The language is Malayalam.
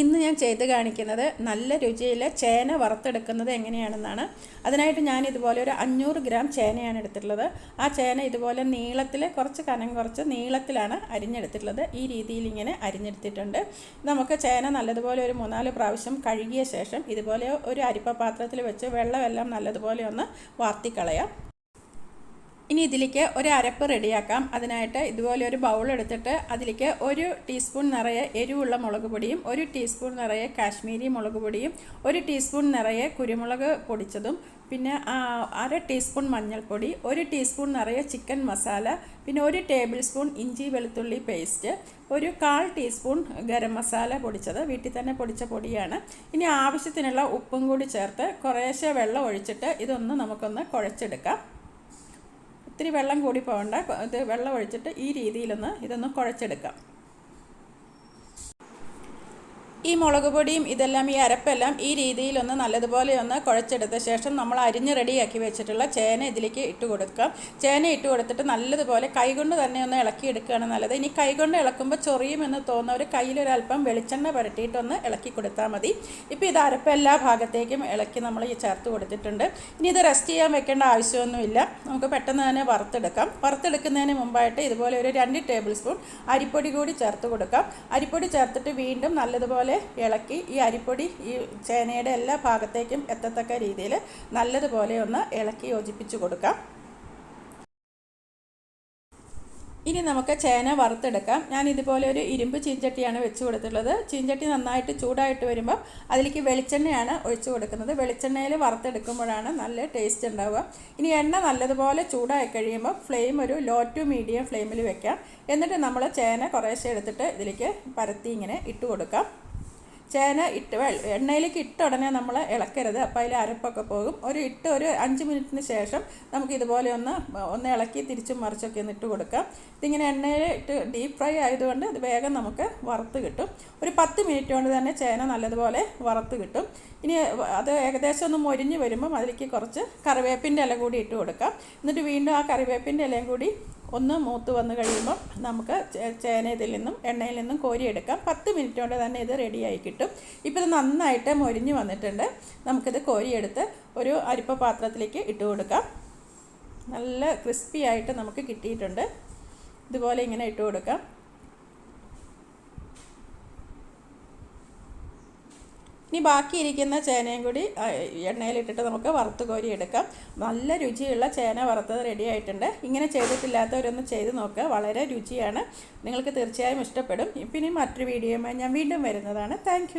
ഇന്ന് ഞാൻ ചെയ്ത് കാണിക്കുന്നത് നല്ല രുചിയിൽ ചേന വറുത്തെടുക്കുന്നത് എങ്ങനെയാണെന്നാണ്. അതിനായിട്ട് ഞാൻ ഇതുപോലെ ഒരു അഞ്ഞൂറ് ഗ്രാം ചേനയാണ് എടുത്തിട്ടുള്ളത്. ആ ചേന ഇതുപോലെ നീളത്തിൽ കുറച്ച് കനം കുറച്ച് നീളത്തിലാണ് അരിഞ്ഞെടുത്തിട്ടുള്ളത്. ഈ രീതിയിൽ ഇങ്ങനെ അരിഞ്ഞെടുത്തിട്ടുണ്ട്. നമുക്ക് ചേന നല്ലതുപോലെ ഒരു മൂന്നാൽ പ്രാവശ്യം കഴുകിയ ശേഷം ഇതുപോലെ ഒരു അരിപ്പ പാത്രത്തിൽ വെച്ച് വെള്ളമെല്ലാം നല്ലതുപോലെ ഒന്ന് വാർത്തിക്കളയാം. ഇനി ഇതിലേക്ക് ഒരു അരപ്പ് റെഡിയാക്കാം. അതിനായിട്ട് ഇതുപോലെ ഒരു ബൗൾ എടുത്തിട്ട് അതിലേക്ക് ഒരു ടീസ്പൂൺ നിറയെ എരിവുള്ള മുളക് പൊടിയും ഒരു ടീസ്പൂൺ നിറയെ കാശ്മീരി മുളക് പൊടിയും ഒരു ടീസ്പൂൺ നിറയെ കുരുമുളക് പൊടിച്ചതും പിന്നെ അര ടീസ്പൂൺ മഞ്ഞൾപ്പൊടി ഒരു ടീസ്പൂൺ നിറയെ ചിക്കൻ മസാല പിന്നെ ഒരു ടേബിൾ സ്പൂൺ ഇഞ്ചി വെളുത്തുള്ളി പേസ്റ്റ് ഒരു കാൽ ടീസ്പൂൺ ഗരം മസാല പൊടിച്ചത് വീട്ടിൽ തന്നെ പൊടിച്ച പൊടിയാണ്. ഇനി ആവശ്യത്തിനുള്ള ഉപ്പും കൂടി ചേർത്ത് കുറേശ്ശെ വെള്ളം ഒഴിച്ചിട്ട് ഇതൊന്ന് നമുക്കൊന്ന് കുഴച്ചെടുക്കാം. ഒത്തിരി വെള്ളം കൂടി പോകണ്ട. ഇത് വെള്ളം ഒഴിച്ചിട്ട് ഈ രീതിയിലൊന്ന് ഇതൊന്ന് കുഴച്ചെടുക്കാം. ഈ മുളക് പൊടിയും ഇതെല്ലാം ഈ അരപ്പെല്ലാം ഈ രീതിയിലൊന്ന് നല്ലതുപോലെ ഒന്ന് കുഴച്ചെടുത്ത ശേഷം നമ്മൾ അരിഞ്ഞ് റെഡിയാക്കി വെച്ചിട്ടുള്ള ചേന ഇതിലേക്ക് ഇട്ട് കൊടുക്കാം. ചേന ഇട്ട് കൊടുത്തിട്ട് നല്ലതുപോലെ കൈകൊണ്ട് തന്നെ ഒന്ന് ഇളക്കി എടുക്കുകയാണ് നല്ലത്. ഇനി കൈകൊണ്ട് ഇളക്കുമ്പോൾ ചൊറിയുമെന്ന് തോന്നുന്നവർ കയ്യിലൊരല്പം വെളിച്ചെണ്ണ പുരട്ടിയിട്ടൊന്ന് ഇളക്കി കൊടുത്താൽ മതി. ഇപ്പോൾ ഇത് അരപ്പ് എല്ലാ ഭാഗത്തേക്കും ഇളക്കി നമ്മൾ ഈ ചേർത്ത് കൊടുത്തിട്ടുണ്ട്. ഇനി ഇത് റെസ്റ്റ് ചെയ്യാൻ വെക്കേണ്ട ആവശ്യമൊന്നുമില്ല. നമുക്ക് പെട്ടെന്ന് തന്നെ വറുത്തെടുക്കാം. വറുത്തെടുക്കുന്നതിന് മുമ്പായിട്ട് ഇതുപോലെ ഒരു രണ്ട് ടേബിൾ സ്പൂൺ അരിപ്പൊടി കൂടി ചേർത്ത് കൊടുക്കാം. അരിപ്പൊടി ചേർത്തിട്ട് വീണ്ടും നല്ലതുപോലെ ഇളക്കി ഈ അരിപ്പൊടി ഈ ചേനയുടെ എല്ലാ ഭാഗത്തേക്കും എത്തത്തക്ക രീതിയിൽ നല്ലതുപോലെ ഒന്ന് ഇളക്കി യോജിപ്പിച്ച് കൊടുക്കാം. ഇനി നമുക്ക് ചേന വറുത്തെടുക്കാം. ഞാൻ ഇതുപോലെ ഒരു ഇരുമ്പ് ചീഞ്ചട്ടിയാണ് വെച്ച് കൊടുത്തിട്ടുള്ളത്. ചീഞ്ചട്ടി നന്നായിട്ട് ചൂടായിട്ട് വരുമ്പം അതിലേക്ക് വെളിച്ചെണ്ണയാണ് ഒഴിച്ചു കൊടുക്കുന്നത്. വെളിച്ചെണ്ണയിൽ വറുത്തെടുക്കുമ്പോഴാണ് നല്ല ടേസ്റ്റ് ഉണ്ടാവുക. ഇനി എണ്ണ നല്ലതുപോലെ ചൂടായി കഴിയുമ്പോൾ ഫ്ലെയിം ഒരു ലോ ടു മീഡിയം ഫ്ലെയിമിൽ വെക്കാം. എന്നിട്ട് നമ്മൾ ചേന കുറേശ്ശെ എടുത്തിട്ട് ഇതിലേക്ക് പരത്തി ഇങ്ങനെ ഇട്ട് കൊടുക്കാം. ചേന ഇട്ട് എണ്ണയിലേക്ക് ഇട്ട ഉടനെ നമ്മൾ ഇളക്കരുത്. അപ്പോൾ അതിൽ അരപ്പൊക്കെ പോകും. ഒരു ഇട്ട് ഒരു അഞ്ച് മിനിറ്റിന് ശേഷം നമുക്ക് ഇതുപോലെ ഒന്ന് ഒന്ന് ഇളക്കി തിരിച്ചും മറിച്ചൊക്കെ ഒന്ന് ഇട്ട് കൊടുക്കാം. ഇതിങ്ങനെ എണ്ണയിൽ ഇട്ട് ഡീപ്പ് ഫ്രൈ ആയതുകൊണ്ട് ഇത് വേഗം നമുക്ക് വറുത്ത് കിട്ടും. ഒരു പത്ത് മിനിറ്റ് കൊണ്ട് തന്നെ ചേന നല്ലതുപോലെ വറുത്ത് കിട്ടും. ഇനി അത് ഏകദേശം ഒന്ന് മൊരിഞ്ഞ് വരുമ്പം അതിലേക്ക് കുറച്ച് കറിവേപ്പിന്റെ ഇല കൂടി ഇട്ട് കൊടുക്കാം. എന്നിട്ട് വീണ്ടും ആ കറിവേപ്പിന്റെ ഇലയും കൂടി ഒന്ന് മൂത്ത് വന്ന് കഴിയുമ്പം നമുക്ക് ചേന ഇതിൽ നിന്നും എണ്ണയിൽ നിന്നും കോരിയെടുക്കാം. പത്ത് മിനിറ്റ് കൊണ്ട് തന്നെ ഇത് റെഡിയായി കിട്ടും. ഇപ്പോൾ ഇത് നന്നായിട്ട് മൊരിഞ്ഞ് വന്നിട്ടുണ്ട്. നമുക്കിത് കോരിയെടുത്ത് ഒരു അരിപ്പ പാത്രത്തിലേക്ക് ഇട്ട് കൊടുക്കാം. നല്ല ക്രിസ്പി ആയിട്ട് നമുക്ക് കിട്ടിയിട്ടുണ്ട്. ഇതുപോലെ ഇങ്ങനെ ഇട്ട് കൊടുക്കാം. ഇനി ബാക്കിയിരിക്കുന്ന ചേനയും കൂടി എണ്ണയിലിട്ടിട്ട് നമുക്ക് വറുത്ത് കോരി എടുക്കാം. നല്ല രുചിയുള്ള ചേന വറുത്തത് റെഡി ആയിട്ടുണ്ട്. ഇങ്ങനെ ചെയ്തിട്ടില്ലാത്തവരൊന്ന് ചെയ്ത് നോക്കുക വളരെ രുചിയാണ്. നിങ്ങൾക്ക് തീർച്ചയായും ഇഷ്ടപ്പെടും. പിന്നെ മറ്റൊരു വീഡിയോയുമായി ഞാൻ വീണ്ടും വരുന്നതാണ്. താങ്ക്